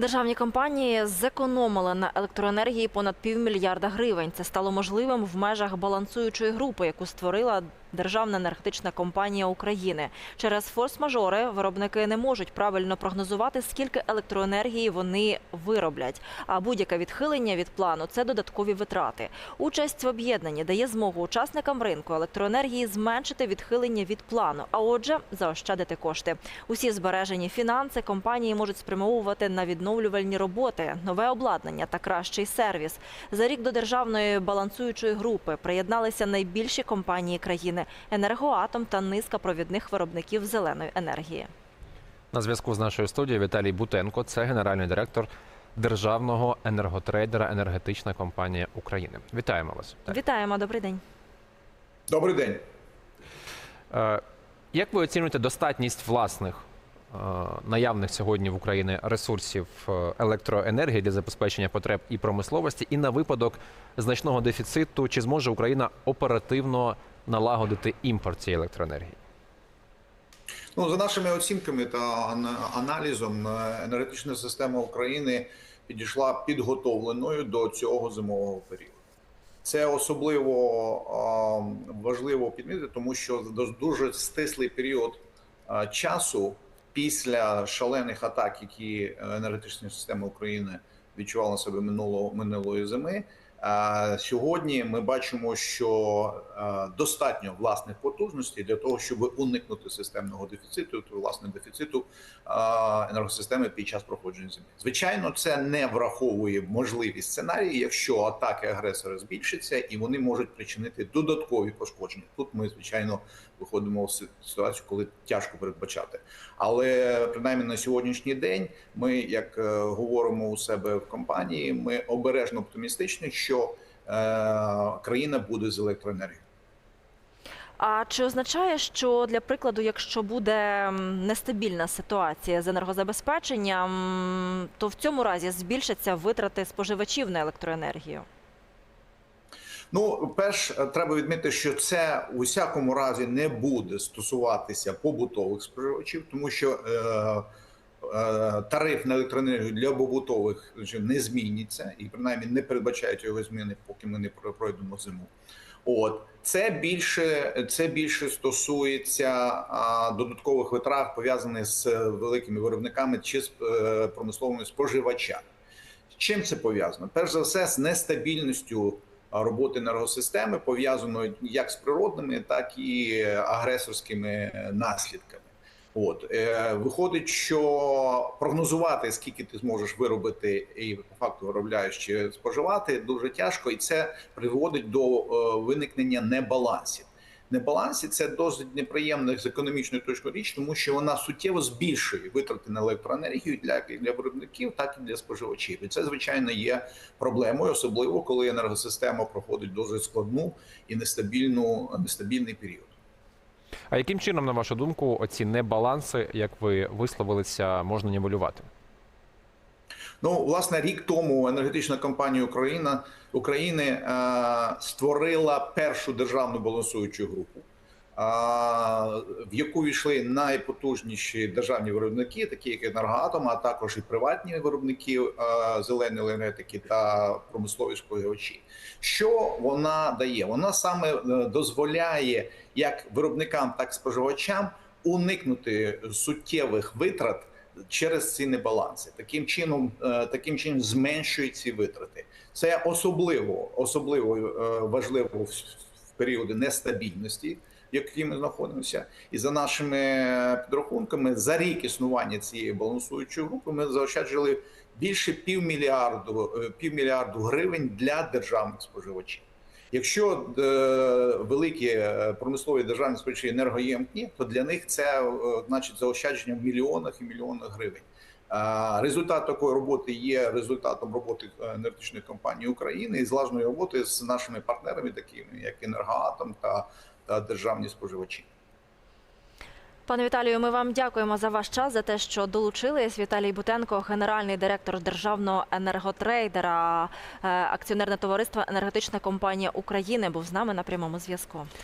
Державні компанії зекономили на електроенергії понад півмільярда гривень. Це стало можливим в межах балансуючої групи, яку створила Державна енергетична компанія України. Через форс-мажори виробники не можуть правильно прогнозувати, скільки електроенергії вони вироблять. А будь-яке відхилення від плану це додаткові витрати. Участь в об'єднанні дає змогу учасникам ринку електроенергії зменшити відхилення від плану, а отже, заощадити кошти. Усі збережені фінанси компанії можуть спрямовувати на відновлювальні роботи, нове обладнання та кращий сервіс. За рік до державної балансуючої групи приєдналися найбільші компанії країни енергоатом та низка провідних виробників зеленої енергії. На зв'язку з нашою студією Віталій Бутенко, це генеральний директор державного енерготрейдера енергетична компанія України. Вітаємо вас. Вітаємо, добрий день. Добрий день. Е, Як ви оцінюєте достатність власних е, наявних сьогодні в Україні ресурсів е, електроенергії для забезпечення потреб і промисловості, і на випадок значного дефіциту, чи зможе Україна оперативно налагодити імпорт цієї електроенергії? Ну, за нашими оцінками та аналізом, е, енергетична система України підійшла підготовленою до цього зимового періоду. Це особливо важливо підмітити, тому що дуже стислий період часу після шалених атак, які енергетична система України відчувала себе минулого минулої зими. Сьогодні ми бачимо, що достатньо власних потужностей для того, щоб уникнути системного дефіциту, то власне дефіциту енергосистеми під час проходження зими. Звичайно, це не враховує можливі сценарії, якщо атаки агресора збільшаться і вони можуть причинити додаткові пошкодження. Тут ми звичайно виходимо в си- ситуацію, коли тяжко передбачати. Але принаймні на сьогоднішній день ми, як е, говоримо у себе в компанії, ми обережно оптимістичні, що е, країна буде з електроенергією. А чи означає, що для прикладу, якщо буде нестабільна ситуація з енергозабезпеченням, то в цьому разі збільшаться витрати споживачів на електроенергію? Ну, перш е, треба відмітити, що це у всякому разі не буде стосуватися побутових споживачів, тому що е, тариф на електроенергію для побутових не зміниться, і принаймні не передбачають його зміни, поки ми не пройдемо зиму. От це більше це більше стосується додаткових витрат пов'язаних з великими виробниками чи з е, промисловими споживачами. Чим це пов'язано? Перш за все, з нестабільністю роботи енергосистеми, пов'язаної як з природними, так і агресорськими е, наслідками. От е, виходить, що прогнозувати, скільки ти зможеш виробити і по факту виробляєш чи споживати, дуже тяжко, і це приводить до е, виникнення небалансів. Небалансі це досить неприємно з економічної точки річ, тому що вона суттєво збільшує витрати на електроенергію для, для виробників, так і для споживачів. І це звичайно є проблемою, особливо коли енергосистема проходить дуже складну і нестабільну нестабільний період. А яким чином, на вашу думку, оці небаланси, як ви висловилися, можна нівелювати? Ну, власне, рік тому енергетична компанія Україна України е, створила першу державну балансуючу групу, в яку війшли найпотужніші державні виробники, такі як енергоатом, а також і приватні виробники е, зеленої енергетики та промислові споживачі. Що вона дає? Вона саме е, дозволяє як виробникам, так і споживачам уникнути суттєвих витрат через ці небаланси. Таким чином, е, таким чином зменшують ці витрати. Це особливо особливо важливо в періоди нестабільності, в якій ми знаходимося. І за нашими підрахунками, за рік існування цієї балансуючої групи ми заощаджили більше півмільярду е, півмільярду гривень для державних споживачів. Якщо е, великі е, промислові державні споживачі енергоємкі, то для них це е, значить заощадження в мільйонах і мільйонах гривень. Результат такої роботи є результатом роботи е, енергетичної компанії України і злажної роботи з нашими партнерами, такими як енергоатом та, та державні споживачі. Пане Віталію, ми вам дякуємо за ваш час, за те, що долучились. Віталій Бутенко, генеральний директор державного енерготрейдера, е, акціонерне товариство енергетична компанія України, був з нами на прямому зв'язку.